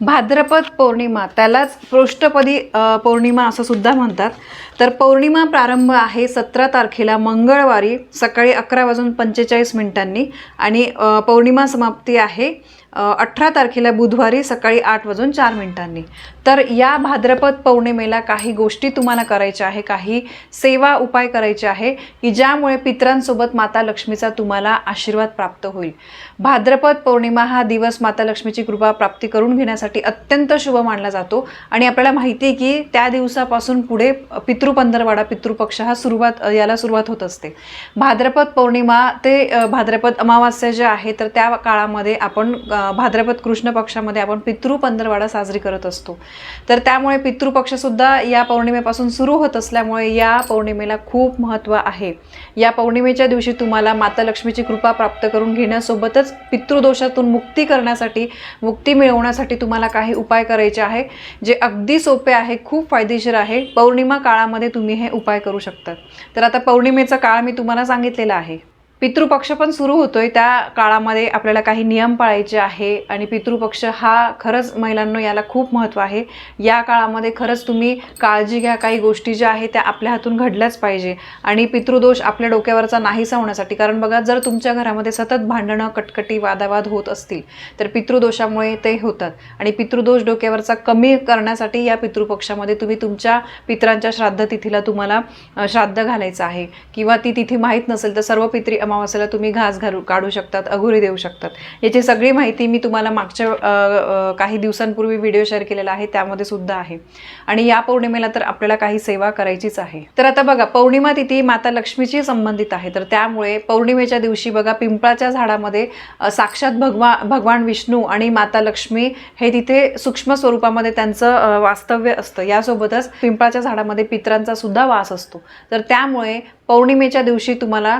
भाद्रपद पौर्णिमा त्यालाच पृष्ठपदी पौर्णिमा असं सुद्धा म्हणतात. तर पौर्णिमा प्रारंभ आहे सतरा तारखेला मंगळवारी सकाळी अकरा वाजून पंचेचाळीस मिनिटांनी आणि पौर्णिमा समाप्ती आहे अठरा तारखेला बुधवारी सकाळी आठ वाजून चार मिनिटांनी. तर या भाद्रपद पौर्णिमेला काही गोष्टी तुम्हाला करायच्या आहे काही सेवा उपाय करायचे आहे की ज्यामुळे पितरांसोबत माता लक्ष्मीचा तुम्हाला आशीर्वाद प्राप्त होईल. भाद्रपद पौर्णिमा हा दिवस माता लक्ष्मीची कृपा प्राप्ती करून घेण्यासाठी अत्यंत शुभ मानला जातो. आणि आपल्याला माहिती आहे की त्या दिवसापासून पुढे पितृपंधरवाडा पितृपक्ष हा सुरुवात याला सुरुवात होत असते. भाद्रपद पौर्णिमा ते भाद्रपद अमावास्या जे आहे तर त्या काळामध्ये आपण भाद्रपद कृष्ण पक्षामध्ये आपण पितृपंधरवाडा साजरी करत असतो. तर त्यामुळे पितृपक्षसुद्धा या पौर्णिमेपासून सुरू होत असल्यामुळे या पौर्णिमेला खूप महत्त्व आहे. या पौर्णिमेच्या दिवशी तुम्हाला माता लक्ष्मीची कृपा प्राप्त करून घेण्यासोबतच पितृदोषातून मुक्ती करण्यासाठी मुक्ती मिळवण्यासाठी तुम्हाला काही उपाय करायचे आहे जे अगदी सोपे आहे खूप फायदेशीर आहे. पौर्णिमा काळामध्ये तुम्ही हे उपाय करू शकता तर आता पौर्णिमेचा काळ मी तुम्हाला सांगितलेला आहे. पितृपक्ष पण सुरू होतोय. त्या काळामध्ये आपल्याला काही नियम पाळायचे आहे आणि पितृपक्ष हा खरंच महिलांनो याला खूप महत्त्व आहे. या काळामध्ये खरंच तुम्ही काळजी घ्या. काही गोष्टी ज्या आहेत त्या आपल्या हातून घडल्याच पाहिजे आणि पितृदोष आपल्या डोक्यावरचा नाहीसा होण्यासाठी. कारण बघा जर तुमच्या घरामध्ये सतत भांडणं कटकटी वादावाद होत असतील तर पितृदोषामुळे ते होतात. आणि पितृदोष डोक्यावरचा कमी करण्यासाठी या पितृपक्षामध्ये तुम्ही तुमच्या पितरांच्या श्राद्ध तिथीला तुम्हाला श्राद्ध घालायचं आहे. किंवा ती तिथी माहीत नसेल तर सर्व पित्री अमावस्याला तुम्ही घास घालू काढू शकतात अघोरी देऊ शकतात याची सगळी माहिती मी तुम्हाला मागच्या काही दिवसांपूर्वी व्हिडिओ शेअर केलेला आहे त्यामध्ये सुद्धा आहे आणि या पौर्णिमेला तर आपल्याला काही सेवा करायचीच आहे तर आता बघा पौर्णिमा तिथी माता लक्ष्मीची संबंधित आहे तर त्यामुळे पौर्णिमेच्या दिवशी बघा पिंपळाच्या झाडामध्ये साक्षात भगवा भगवान विष्णू आणि माता लक्ष्मी हे तिथे सूक्ष्म स्वरूपामध्ये त्यांचं वास्तव्य असतं यासोबतच पिंपळाच्या झाडामध्ये पित्रांचा सुद्धा वास असतो तर त्यामुळे पौर्णिमेच्या दिवशी तुम्हाला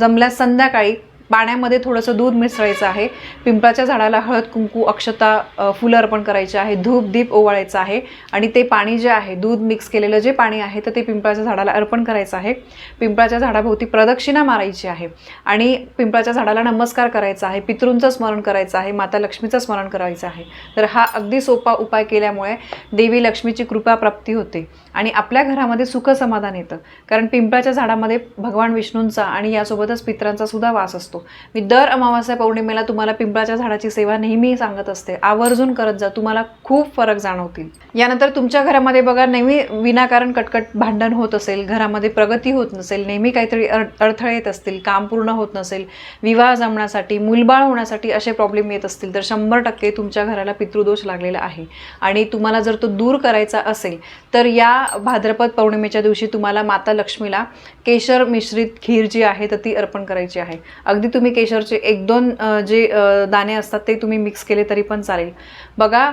जमल्यास संध्याकाळी पाण्यामध्ये थोडंसं दूध मिसळायचं आहे. पिंपळाच्या झाडाला हळद कुंकू अक्षता फुलं अर्पण करायचे आहे. धूप दीप ओवाळायचं आहे आणि ते पाणी जे आहे दूध मिक्स केलेलं जे पाणी आहे तर ते पिंपळाच्या झाडाला अर्पण करायचं आहे. पिंपळाच्या झाडाभोवती प्रदक्षिणा मारायची आहे आणि पिंपळाच्या झाडाला नमस्कार करायचा आहे. पितृंचं स्मरण करायचं आहे. माता लक्ष्मीचं स्मरण करायचं आहे. तर हा अगदी सोपा उपाय केल्यामुळे देवी लक्ष्मीची कृपा प्राप्ती होते आणि आपल्या घरामध्ये सुख समाधान येतं. कारण पिंपळाच्या झाडामध्ये भगवान विष्णूंचा आणि यासोबतच पित्रांचा सुद्धा वास असतो. मी दर अमावास्या पौर्णिमेला तुम्हाला पिंपळाच्या झाडाची सेवा नेहमी सांगत असते. आवर्जून करत जा. तुम्हाला खूप फरक जाणवतील. यानंतर तुमच्या घरामध्ये बघा नेहमी विनाकारण कटकट भांडण होत असेल घरामध्ये प्रगती होत नसेल नेहमी काहीतरी अडथळे येत असतील काम पूर्ण होत नसेल विवाह जमण्यासाठी मुलबाळ होण्यासाठी असे प्रॉब्लेम येत असतील तर शंभर टक्के तुमच्या घराला पितृदोष लागलेला आहे. आणि तुम्हाला जर तो दूर करायचा असेल तर या भाद्रपद पौर्णिमेच्या दिवशी तुम्हाला माता लक्ष्मीला केशर मिश्रित खीर जी आहे तर ती अर्पण करायची आहे. अगदी अगदी तुम्ही केशरचे एक दोन जे दाणे असतात ते तुम्ही मिक्स केले तरी पण चालेल. बघा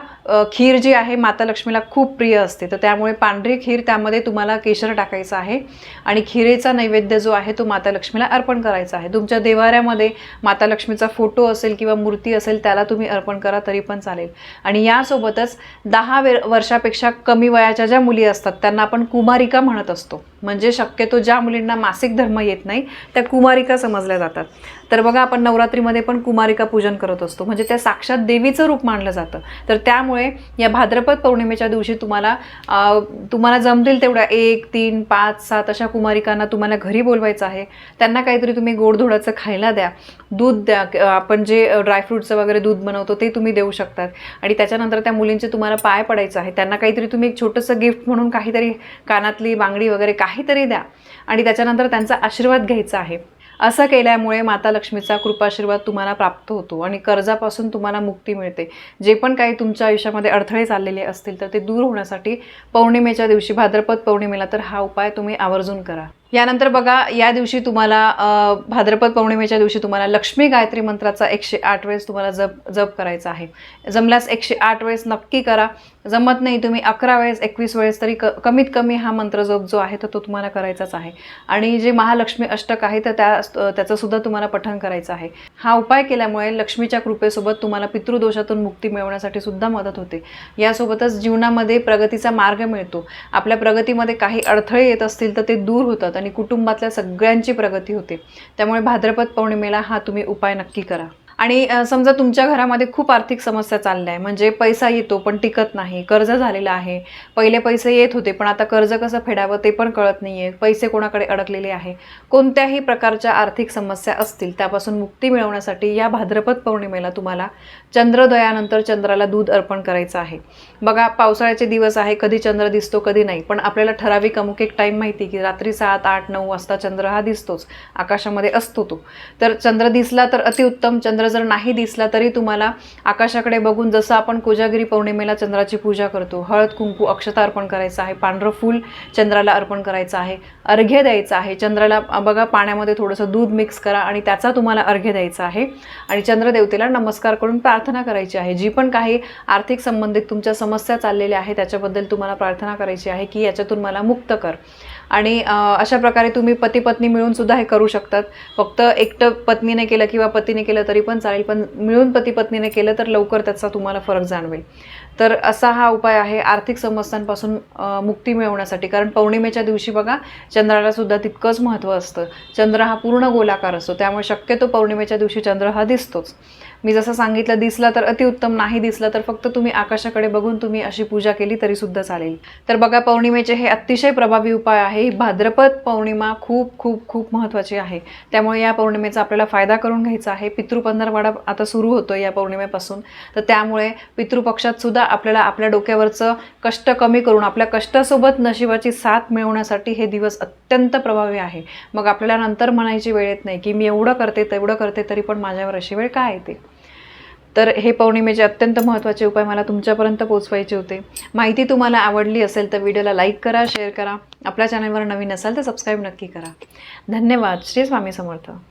खीर जी आहे माता लक्ष्मीला खूप प्रिय असते. तर त्यामुळे पांढरी खीर त्यामध्ये तुम्हाला केशर टाकायचं आहे. आणि खिरेचा नैवेद्य जो आहे तो माता लक्ष्मीला अर्पण करायचा आहे. तुमच्या देवाऱ्यामध्ये माता लक्ष्मीचा फोटो असेल किंवा मूर्ती असेल त्याला तुम्ही अर्पण करा तरी पण चालेल. आणि यासोबतच दहा वे वर्षापेक्षा कमी वयाच्या ज्या मुली असतात त्यांना आपण कुमारिका म्हणत असतो. म्हणजे शक्यतो ज्या मुलींना मासिक धर्म येत नाही त्या कुमारिका समजल्या जातात. तर बघा आपण नवरात्रीमध्ये पण कुमारिका पूजन करत असतो. म्हणजे त्या साक्षात देवीचं रूप मानलं जातं. तर त्यामुळे या भाद्रपद पौर्णिमेच्या दिवशी तुम्हाला तुम्हाला जमतील तेवढ्या एक तीन पाच सात अशा कुमारिकांना तुम्हाला घरी बोलवायचं आहे. त्यांना काहीतरी तुम्ही गोडधोडाचं खायला द्या. दूध द्या. आपण जे ड्रायफ्रूटचं वगैरे दूध बनवतो ते तुम्ही देऊ शकतात. आणि त्याच्यानंतर त्या मुलींचे तुम्हाला पाय पडायचं आहे. त्यांना काहीतरी तुम्ही एक छोटंसं गिफ्ट म्हणून काहीतरी कानातली बांगडी वगैरे काहीतरी द्या. आणि त्याच्यानंतर त्यांचा आशीर्वाद घ्यायचा आहे. असं केल्यामुळे माता लक्ष्मीचा कृपाशीर्वाद तुम्हाला प्राप्त होतो आणि कर्जापासून तुम्हाला मुक्ती मिळते. जे पण काही तुमच्या आयुष्यामध्ये अडथळे चाललेले असतील तर ते दूर होण्यासाठी पौर्णिमेच्या दिवशी भाद्रपद पौर्णिमेला तर हा उपाय तुम्ही आवर्जून करा. यानंतर बघा या दिवशी तुम्हाला भाद्रपद पौर्णिमेच्या दिवशी तुम्हाला लक्ष्मी गायत्री मंत्राचा एकशे आठ वेळेस तुम्हाला जप जप करायचा आहे. जमल्यास एकशे आठ वेळेस नक्की करा. जमत नाही. तुम्ही अकरा वेळेस एकवीस वेळेस तरी क कमीत कमी हा मंत्रजोप जो आहे तर तो तुम्हाला करायचाच आहे. आणि जे महालक्ष्मी अष्टक आहे तर त्या त्याचंसुद्धा तुम्हाला पठण करायचं आहे. हा उपाय केल्यामुळे लक्ष्मीच्या कृपेसोबत तुम्हाला पितृदोषातून मुक्ती मिळवण्यासाठी सुद्धा मदत होते. यासोबतच जीवनामध्ये प्रगतीचा मार्ग मिळतो. आपल्या प्रगतीमध्ये काही अडथळे येत असतील तर ते दूर होतात आणि कुटुंबातल्या सगळ्यांची प्रगती होते. त्यामुळे भाद्रपद पौर्णिमेला हा तुम्ही उपाय नक्की करा. आणि समजा तुमच्या घरामध्ये खूप आर्थिक समस्या चालल्या आहे म्हणजे पैसा येतो पण टिकत नाही कर्ज झालेलं आहे पहिले पैसे येत होते पण आता कर्ज कसं फेडावं ते पण कळत नाही आहे पैसे कोणाकडे अडकलेले आहे कोणत्याही प्रकारच्या आर्थिक समस्या असतील त्यापासून मुक्ती मिळवण्यासाठी या भाद्रपद पौर्णिमेला तुम्हाला चंद्रोदयानंतर चंद्राला दूध अर्पण करायचं आहे. बघा पावसाळ्याचे दिवस आहे कधी चंद्र दिसतो कधी नाही पण आपल्याला ठराविक अमुक एक टाईम माहिती की रात्री सात आठ नऊ वाजता चंद्र हा दिसतोच आकाशामध्ये असतो तो. तर चंद्र दिसला तर अतिउत्तम चंद्र जर नाही दिसला तरी तुम्हाला आकाशाकडे बघून जसं आपण कोजागिरी पौर्णिमेला चंद्राची पूजा करतो हळद कुंकू अक्षता अर्पण करायचं आहे पांढरं फूल चंद्राला अर्पण करायचं आहे अर्घ्य द्यायचं आहे चंद्राला बघा पाण्यामध्ये थोडंसं दूध मिक्स करा आणि त्याचा तुम्हाला अर्घ्य द्यायचा आहे. आणि चंद्रदेवतेला नमस्कार करून प्रार्थना करायची आहे. जी पण काही आर्थिक संबंधित तुमच्या समस्या चाललेल्या आहे त्याच्याबद्दल तुम्हाला प्रार्थना करायची आहे की याच्यातून मला मुक्त कर. आणि अशा प्रकारे तुम्ही पती पत्नी मिळून सुद्धा हे करू शकतात. फक्त एकटं पत्नीने केलं किंवा पतीने केलं तरी पण चालेल पण मिळून पती पत्नीने केलं तर लवकर त्याचा तुम्हाला फरक जाणवेल. तर असा हा उपाय आहे आर्थिक समस्यांपासून मुक्ती मिळवण्यासाठी. कारण पौर्णिमेच्या दिवशी बघा चंद्राला सुद्धा तितकंच महत्त्व असतं. चंद्र हा पूर्ण गोलाकार असतो. त्यामुळे शक्यतो पौर्णिमेच्या दिवशी चंद्र हा दिसतोच. मी जसं सांगितलं दिसला तर अतिउत्तम नाही दिसला तर फक्त तुम्ही आकाशाकडे बघून तुम्ही अशी पूजा केली तरी सुद्धा चालेल. तर बघा पौर्णिमेचे हे अतिशय प्रभावी उपाय आहे. भाद्रपद पौर्णिमा खूप खूप खूप महत्त्वाची आहे. त्यामुळे या पौर्णिमेचा आपल्याला फायदा करून घ्यायचा आहे. पितृपंधरवाडा आता सुरू होतो या पौर्णिमेपासून. तर त्यामुळे पितृपक्षात सुद्धा आपल्याला आपल्या डोक्यावरचं कष्ट कमी करून आपल्या कष्टासोबत नशिबाची साथ मिळवण्यासाठी हे दिवस अत्यंत प्रभावी आहे. मग आपल्याला नंतर म्हणायची वेळ येत नाही की मी एवढं करते तेवढं करते तरी पण माझ्यावर अशी वेळ काय येते? तर हे पौर्णिमेचे अत्यंत महत्त्वाचे उपाय मला तुमच्यापर्यंत पोचवायचे होते. माहिती तुम्हाला आवडली असेल तर व्हिडिओला लाईक करा शेअर करा. आपल्या चॅनलवर नवीन असाल तर सबस्क्राईब नक्की करा. धन्यवाद. श्री स्वामी समर्थ.